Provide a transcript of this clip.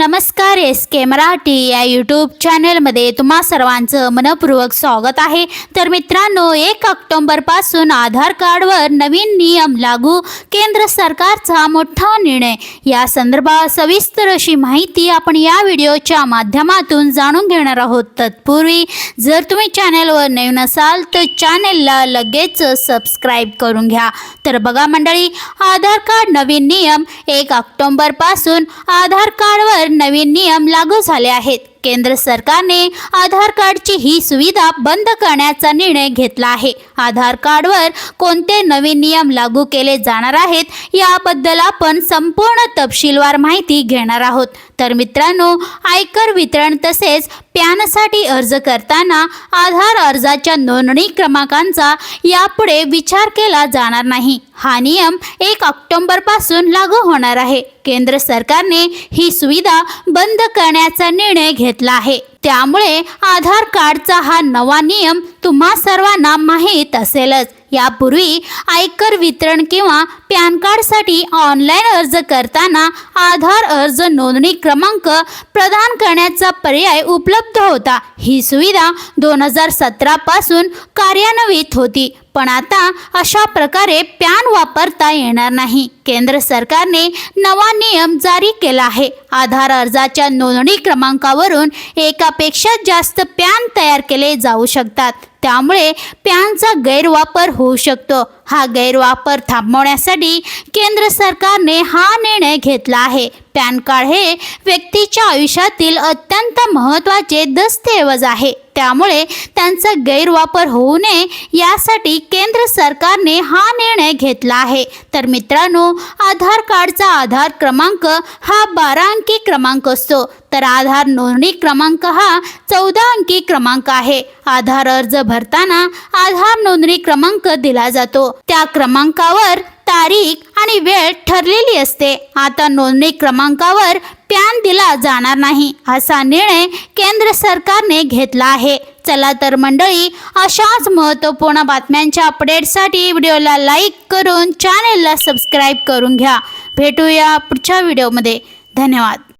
नमस्कार एस के मराठी या यूट्यूब चॅनलमध्ये तुम्हा सर्वांचं मनपूर्वक स्वागत आहे. तर मित्रांनो एक ऑक्टोंबरपासून आधार कार्डवर नवीन नियम लागू केंद्र सरकारचा मोठा निर्णय. या संदर्भात सविस्तर अशी माहिती आपण या व्हिडिओच्या माध्यमातून जाणून घेणार आहोत. तत्पूर्वी जर तुम्ही चॅनलवर नवीन असाल तर चॅनेलला लगेच सबस्क्राईब करून घ्या. तर बघा मंडळी आधार कार्ड नवीन नियम एक ऑक्टोंबरपासून आधार कार्डवर नवीन नियम लागू झाले आहेत. केंद्र सरकारने आधार कार्डची ही सुविधा बंद करण्याचा निर्णय घेतला आहे. आधार कार्डवर कोणते नवीन नियम लागू केले जाणार आहेत याबद्दल आपण संपूर्ण तपशीलवार माहिती घेणार आहोत. तर मित्रांनो आयकर वितरण तसेच पॅनसाठी अर्ज करताना आधार अर्जाच्या नोंदणी क्रमांकांचा यापुढे विचार केला जाणार नाही. हा नियम एक ऑक्टोंबरपासून लागू होणार आहे. केंद्र सरकारने ही सुविधा बंद करण्याचा निर्णय घेतला आहे. त्यामुळे आधार कार्डचा हा नवा नियम तुम्हा सर्वांना माहीत असेलच. यापूर्वी आयकर वितरण किंवा पॅन कार्डसाठी ऑनलाईन अर्ज करताना आधार अर्ज नोंदणी क्रमांक प्रदान करण्याचा पर्याय उपलब्ध होता. ही सुविधा दोन हजार सतरापासून कार्यान्वित होती. पण आता अशा प्रकारे पॅन वापरता येणार नाही. केंद्र सरकारने नवा नियम जारी केला आहे. आधार अर्जाच्या नोंदणी क्रमांकावरून एकापेक्षा जास्त पॅन तयार केले जाऊ शकतात. त्यामुळे पॅनचा गैरवापर होऊ शकतो. हा गैरवापर थांबवण्यासाठी केंद्र सरकारने हा निर्णय घेतला आहे. पॅन कार्ड हे व्यक्तीच्या आयुष्यातील अत्यंत महत्त्वाचे दस्तऐवज आहे. त्यामुळे त्यांचा गैरवापर होऊ नये यासाठी केंद्र सरकारने हा निर्णय घेतला आहे. तर मित्रांनो आधार कार्डचा आधार क्रमांक हा बारा अंकी क्रमांक असतो. तर आधार नोंदणी क्रमांक हा चौदा अंकी क्रमांक आहे. आधार अर्ज भरताना आधार नोंदणी क्रमांक दिला जातो. त्या क्रमांकावर तारीख आणि वेळ ठरलेली असते. आता नोंदणी क्रमांकावर पॅन दिला जाणार नाही असा निर्णय केंद्र सरकारने घेतला आहे. चला तर मंडळी अशाच महत्त्वपूर्ण बातम्यांच्या अपडेटसाठी व्हिडिओला लाईक करून चॅनेलला सबस्क्राईब करून घ्या. भेटूया पुढच्या व्हिडिओमध्ये धन्यवाद.